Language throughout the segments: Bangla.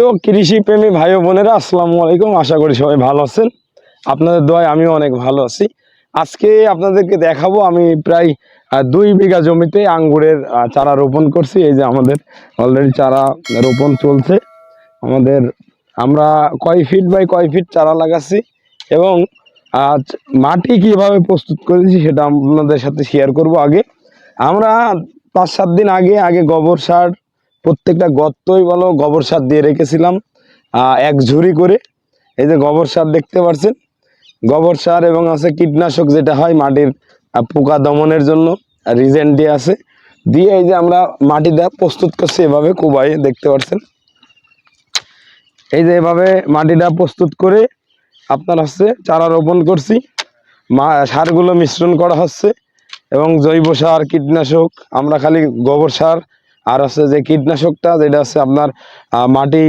তো কৃষি প্রেমী ভাই বোনেরা, আসসালামু আলাইকুম। আশা করি সবাই ভালো আছেন। আপনাদের দোয়ায় আমিও অনেক ভালো আছি। আজকে আপনাদেরকে দেখাবো আমি প্রায় দুই বিঘা জমিতে আঙ্গুরের চারা রোপণ করছি। এই যে আমাদের অলরেডি চারা রোপণ চলছে। আমাদের, আমরা কয় ফিট বাই কয় ফিট চারা লাগাচ্ছি এবং আজ মাটি কীভাবে প্রস্তুত করেছি সেটা আপনাদের সাথে শেয়ার করব আগে। আমরা পাঁচ সাত দিন আগে আগে গোবর সার প্রত্যেকটা গর্তই বলো গোবর সার দিয়ে রেখেছিলাম। এক ঝুড়ি করে। এই যে গোবর সার দেখতে পাচ্ছেন গোবর সার এবং আছে কীটনাশক যেটা হয় মাটির পোকা দমনের জন্য রিজেন্ট দিয়ে আছে। দিয়ে এই যে আমরা মাটিটা প্রস্তুত করছি এভাবে কুবাই, দেখতে পাচ্ছেন এই যে এভাবে মাটিটা প্রস্তুত করে আপনার হচ্ছে চারা রোপণ করছি। সারগুলো মিশ্রণ করা হচ্ছে এবং জৈব সার, কীটনাশক, আমরা খালি গোবর সার আর হচ্ছে যে কীটনাশকটা যেটা হচ্ছে আপনার মাটি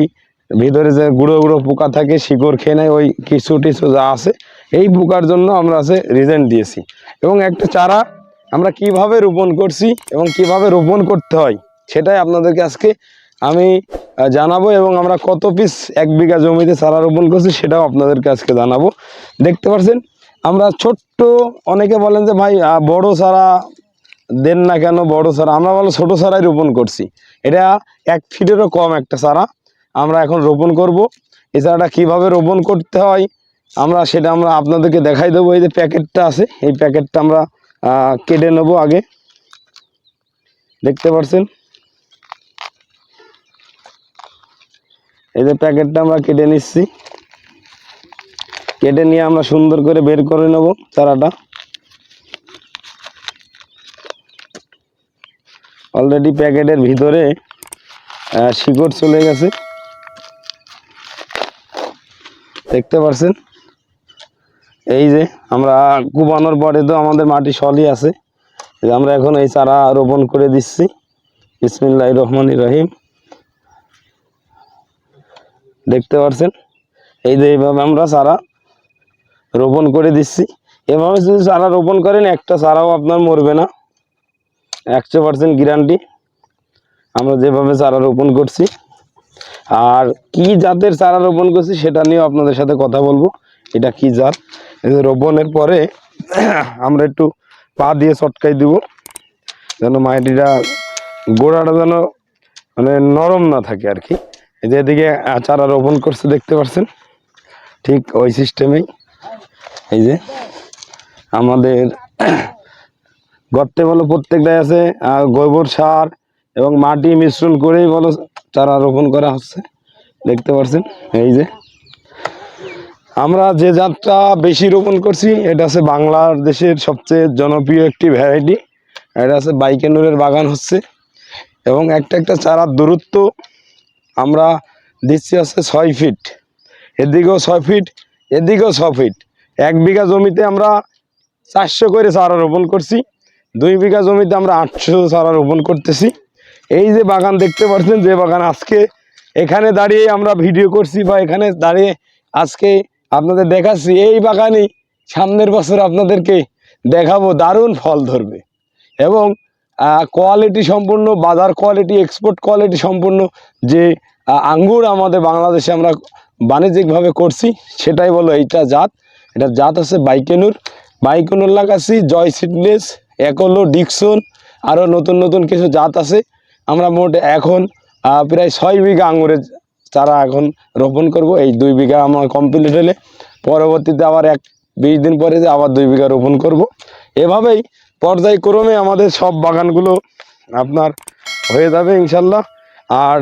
ভিতরে যে গুঁড়ো গুঁড়ো পোকা থাকে শিকড় খেয়ে নেয়, ওই কিছু টিছু যা আছে, এই পোকার জন্য আমরা আছে রিজেন্ট দিয়েছি। এবং একটা চারা আমরা কীভাবে রোপণ করছি এবং কীভাবে রোপণ করতে হয়, সেটাই আপনাদেরকে আজকে আমি জানাব এবং আমরা কত পিস এক বিঘা জমিতে চারা রোপণ করছি সেটাও আপনাদেরকে আজকে জানাব। দেখতে পাচ্ছেন আমরা ছোট্ট অনেকে বলেন যে, ভাই বড় চারা দেন না কেন, বড় চারা আমরা বলো ছোট চারাই রোপণ করছি। এটা এক ফিটেরও কম একটা চারা আমরা এখন রোপণ করব। এই চারাটা কীভাবে রোপণ করতে হয়, আমরা সেটা আমরা আপনাদেরকে দেখাই দেবো। এই যে প্যাকেটটা আছে, এই প্যাকেটটা আমরা কেটে নেব আগে। দেখতে পাচ্ছেন? এই যে প্যাকেটটা আমরা কেটে নিচ্ছি। কেটে নিয়ে আমরা সুন্দর করে বের করে নেব চারাটা অলরেডি প্যাকেটের ভিতরে শিকড় চলে গেছে। দেখতে পাচ্ছেন এই যে আমরা কুবানোর পরে তো আমাদের মাটি সলই আছে। আমরা এখন এই চারা রোপণ করে দিচ্ছি। ইসমিল্লাহ রহমান রহিম। দেখতে পাচ্ছেন এই যে এইভাবে আমরা চারা রোপণ করে দিচ্ছি। এভাবে যদি চারা রোপণ করেন, একটা চারাও আপনার মরবে না। একশো পার্সেন্ট গ্যারান্টি আমরা যেভাবে চারা রোপণ করছি। আর কি জাতের চারা রোপণ করছি সেটা নিয়েও আপনাদের সাথে কথা বলব। এটা কি জাত? রোপণের পরে আমরা একটু পা দিয়ে চটকাই দিব। যেন মাটিটা গোড়াটা যেন মানে নরম না থাকে আর কি। এই যে এদিকে চারা রোপণ করছে, দেখতে পাচ্ছেন? ঠিক ওই সিস্টেমেই এই যে আমাদের গর্তে বলো প্রত্যেকটাই আছে আহ, গোবর সার এবং মাটি মিশ্রণ করেই বলো চারা রোপণ করা হচ্ছে। দেখতে পাচ্ছেন এই যে। আমরা যে জাতটা বেশি রোপণ করছি এটা হচ্ছে বাংলাদেশের সবচেয়ে জনপ্রিয় একটি ভ্যারাইটি। এটা হচ্ছে বাইকেনুরের বাগান হচ্ছে। এবং একটা একটা চারার দূরত্ব আমরা দিচ্ছি হচ্ছে ছয় ফিট। এদিকেও ছয় ফিট এদিকেও ছ ফিট। এক বিঘা জমিতে আমরা চারশো করে চারা রোপণ করছি। দুই বিঘা জমিতে আমরা আটশো চারা রোপণ করতেছি। এই যে বাগান দেখতে পাচ্ছেন, যে বাগান আজকে এখানে দাঁড়িয়ে আমরা ভিডিও করছি বা এখানে দাঁড়িয়ে আজকে আপনাদের দেখাচ্ছি, এই বাগানই সামনের বছর আপনাদেরকে দেখাবো, দারুণ ফল ধরবে। এবং কোয়ালিটি সম্পূর্ণ, বাজার কোয়ালিটি এক্সপোর্ট কোয়ালিটি সম্পূর্ণ যে আঙ্গুর আমাদের বাংলাদেশে আমরা বাণিজ্যিকভাবে করছি, সেটাই বলো, এইটা জাত। এটা জাত আছে বাইকেনুর। বাইকেনুর লাগাচ্ছি, জয় সিডনেস একলো ডিকসন আরও নতুন নতুন কিছু জাত আছে। আমরা মোট এখন প্রায় ছয় বিঘা আঙুরের চারা এখন রোপণ করব। এই দুই বিঘা আমার কমপ্লিট হলে পরবর্তীতে আবার এক, বিশ দিন পরে যে আবার দুই বিঘা রোপণ করব। এভাবেই পর্যায়ক্রমে আমাদের সব বাগানগুলো আপনার হয়ে যাবে ইনশাল্লাহ। আর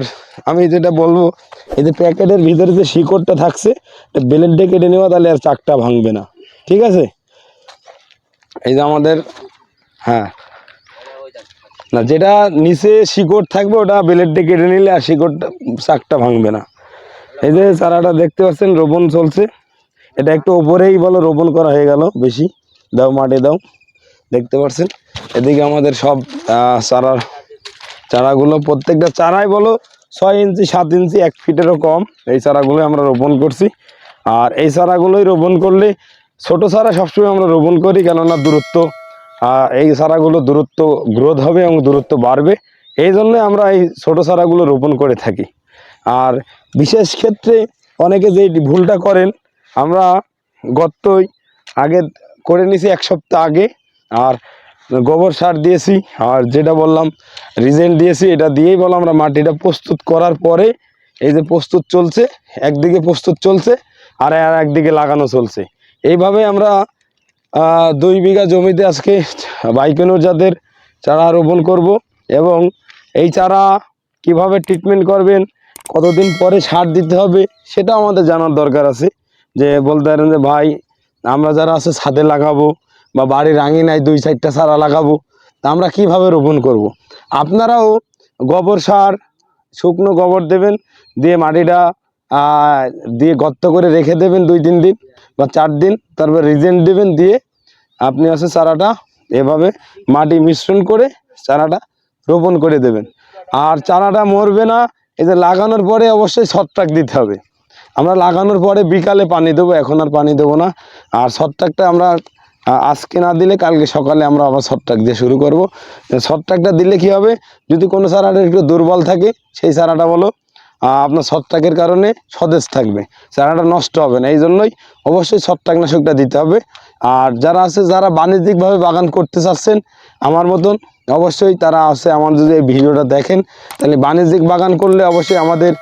আমি যেটা বলব, এই যে প্যাকেটের ভিতরে যে শিকড়টা থাকছে বেলের ডে কেটে নেওয়া, তাহলে আর চাকটা ভাঙবে না। ঠিক আছে? এই যে আমাদের হ্যাঁ। না, যেটা নিচে শিকড় থাকবে, ওটা বেলের ডে কেটে নিলে আর শিকড়টা চাকটা ভাঙবে না। এই যে চারাটা দেখতে পাচ্ছেন, রোপণ চলছে। এটা একটু ওপরেই বলো, রোপণ করা হয়ে গেল, বেশি। দাও, মাঠে দাও। দেখতে পাচ্ছেন? এদিকে আমাদের সব চারার চারাগুলো, প্রত্যেকটা চারাই বলো, ছয় ইঞ্চি, সাত ইঞ্চি, এক ফিটেরও কম। এই চারাগুলো আমরা রোপণ করছি। আর এই চারাগুলোই রোপণ করলে, ছোট চারা সবসময় আমরা রোপণ করি, কেননা দূরত্ব এই চারাগুলো দূরত্ব গ্রোথ হবে এবং দূরত্ব বাড়বে। এই জন্য আমরা এই ছোটো চারাগুলো রোপণ করে থাকি। আর বিশেষ ক্ষেত্রে অনেকে যে ভুলটা করেন, আমরা গর্তই আগে করে নিছি এক সপ্তাহ আগে, আর গোবর সার দিয়েছি, আর যেটা বললাম, রিজেন্ট দিয়েছি, এটা দিয়েই বললাম আমরা মাটিটা প্রস্তুত করার পরে এই যে প্রস্তুত চলছে, একদিকে প্রস্তুত চলছে, আর আর একদিকে লাগানো চলছে। এইভাবে আমরা দুই বিঘা জমিতে আজকে বাইকেনোর জাতের চারা রোপণ করব এবং এই চারা কীভাবে ট্রিটমেন্ট করবেন, কতদিন পরে সার দিতে হবে সেটা আমাদের জানার দরকার আছে যে বলতে পারেন যে, ভাই, আমরা যারা আছে ছাদে লাগাবো বা বাড়ির আঙিনায় দুই চারটা চারা লাগাবো, তা আমরা কীভাবে রোপণ করব। আপনারাও গোবর সার, শুকনো গোবর দেবেন, দিয়ে মাটিটা দিয়ে গর্ত করে রেখে দেবেন দুই তিন দিন বা চার দিন। তারপর রিজেন্ট দেবেন দিয়ে আপনি আছে চারাটা এভাবে মাটি মিশ্রণ করে চারাটা রোপণ করে দেবেন। আর চারাটা মরবে না, এই যে লাগানোর পরে অবশ্যই ছত্রাক দিতে হবে। আমরা লাগানোর পরে বিকালে পানি দেবো, এখন আর পানি দেবো না। আর ছত্রাকটা আমরা আজকে না দিলে কালকে সকালে আমরা আবার ছত্রাক দিয়ে শুরু করব। ছত্রাকটা দিলে কি হবে? যদি কোনো চারাটা একটু দুর্বল থাকে, সেই চারাটা বলো। আপনার ছত্রাকের কারণে সতেজ থাকবে। চারাটা নষ্ট হবে না এই জন্যই অবশ্যই ছত্রাকনাশকটা দিতে হবে। আর যারা আছে, যারা বাণিজ্যিকভাবে বাগান করতে চাচ্ছেন, আমার মতন অবশ্যই তারা আছে, আমার যদি এই ভিডিওটা দেখেন, তাহলে বাণিজ্যিক বাগান করলে অবশ্যই আমাদের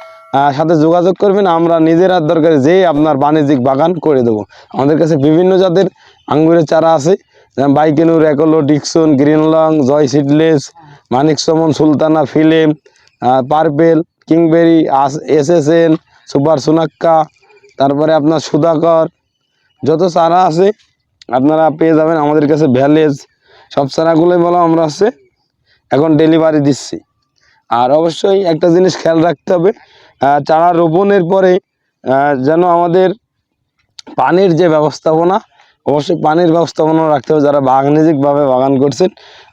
সাথে যোগাযোগ করবেন। আমরা নিজেরা দরকারে যেয়ে আপনার বাণিজ্যিক বাগান করে দেবো। আমাদের কাছে বিভিন্ন জাতের আঙ্গুরের চারা আছে, যেমন Baikonur, একলো, Dixon green long joy seedless, Manik Chaman, sultana, flame purple kingberry S S N super Sonaka, তারপরে আপনার সুধাকর, যত চারা আছে আপনারা পেয়ে যাবেন আমাদের কাছে ভ্যালেজ। সব চারাগুলোই বলো আমরা আছে এখন ডেলিভারি দিচ্ছি। আর অবশ্যই একটা জিনিস খেয়াল রাখতে হবে চারা রোপণের পরে যেন আমাদের পানির যে ব্যবস্থাপনা অবশ্যই পানির ব্যবস্থাপনা রাখতে হবে, যারা বাণিজ্যিকভাবে বাগান করছেন।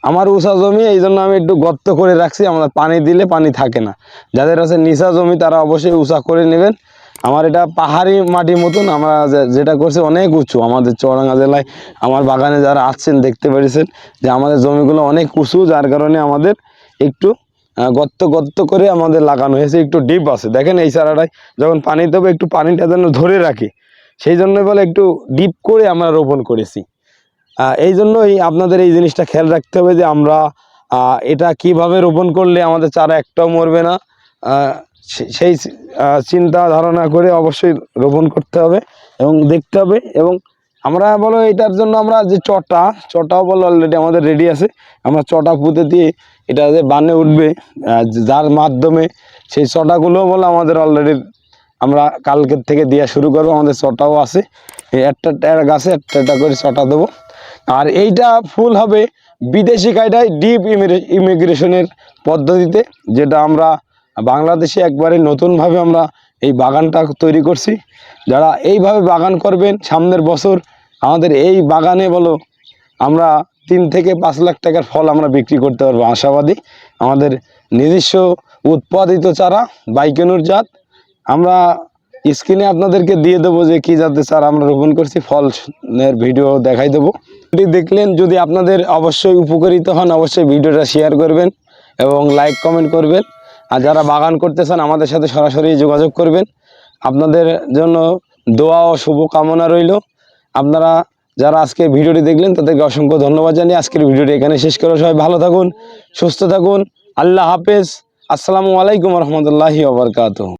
আমার উষা জমি, এই জন্য আমি একটু গর্ত করে রাখছি, আমরা পানি দিলে পানি থাকে না। যাদের আছে নিচা জমি, তারা অবশ্যই উষা করে নেবেন। আমার এটা পাহাড়ি মাটির মতন, আমরা যেটা করছি অনেক উঁচু। আমাদের চৌরাঙ্গা জেলায় আমার বাগানে যারা আসছেন দেখতে পেরেছেন যে আমাদের জমিগুলো অনেক উঁচু, যার কারণে আমাদের একটু গর্ত গর্ত করে আমাদের লাগানো হয়েছে, একটু ডিপ আছে। দেখেন এই চারাটায় যখন পানি দেবো, একটু পানিটা যেন ধরে রাখি। সেই জন্য বলে একটু ডিপ করে আমরা রোপণ করেছি। এই জন্যই আপনাদের এই জিনিসটা খেয়াল রাখতে হবে যে আমরা এটা কীভাবে রোপণ করলে আমাদের চারা একটাও মরবে না। সেই চিন্তা ধারণা করে অবশ্যই রোপণ করতে হবে এবং দেখতে হবে এবং আমরা বলো এটার জন্য আমরা যে চটা, চটাও বলো অলরেডি আমাদের রেডি আছে। আমরা চটা পুঁতে দিয়ে এটা যে বানে উঠবে যার মাধ্যমে সেই চটাগুলো বলো আমাদের অলরেডি আমরা কালকের থেকে দেওয়া শুরু করব, আমাদের চটাও আছে। একটা গাছে একটা করে চটা দেবো। আর এইটা ফুল হবে বিদেশি কায়দায় ডিপ ইমিগ্রেশনের পদ্ধতিতে, যেটা আমরা বাংলাদেশে একবারে নতুনভাবে আমরা এই বাগানটা তৈরি করছি। যারা এইভাবে বাগান করবেন, সামনের বছর আমাদের এই বাগানে বলো আমরা তিন থেকে পাঁচ লাখ টাকার ফল আমরা বিক্রি করতে পারব, আশাবাদী। আমাদের নিজস্ব উৎপাদিত চারা, বাইকেনুর জাত আমরা স্ক্রিনে আপনাদেরকে দিয়ে দেবো যে কী জাতের চারা আমরা রোপণ করছি ফলের ভিডিও দেখাই দেবো। দেখলেন যদি আপনাদের অবশ্যই উপকারিত হন, অবশ্যই ভিডিওটা শেয়ার করবেন এবং লাইক কমেন্ট করবেন। আর যারা বাগান করতে চান, আমাদের সাথে সরাসরি যোগাযোগ করবেন। আপনাদের জন্য দোয়া ও শুভকামনা রইল। আপনারা যারা আজকে ভিডিওটি দেখলেন, তাদেরকে অসংখ্য ধন্যবাদ জানিয়ে আজকের ভিডিওটি এখানে শেষ করে সবাই ভালো থাকুন, সুস্থ থাকুন। আল্লাহ হাফেজ। আসসালামু আলাইকুম রহমতুল্লাহি ওবরকাত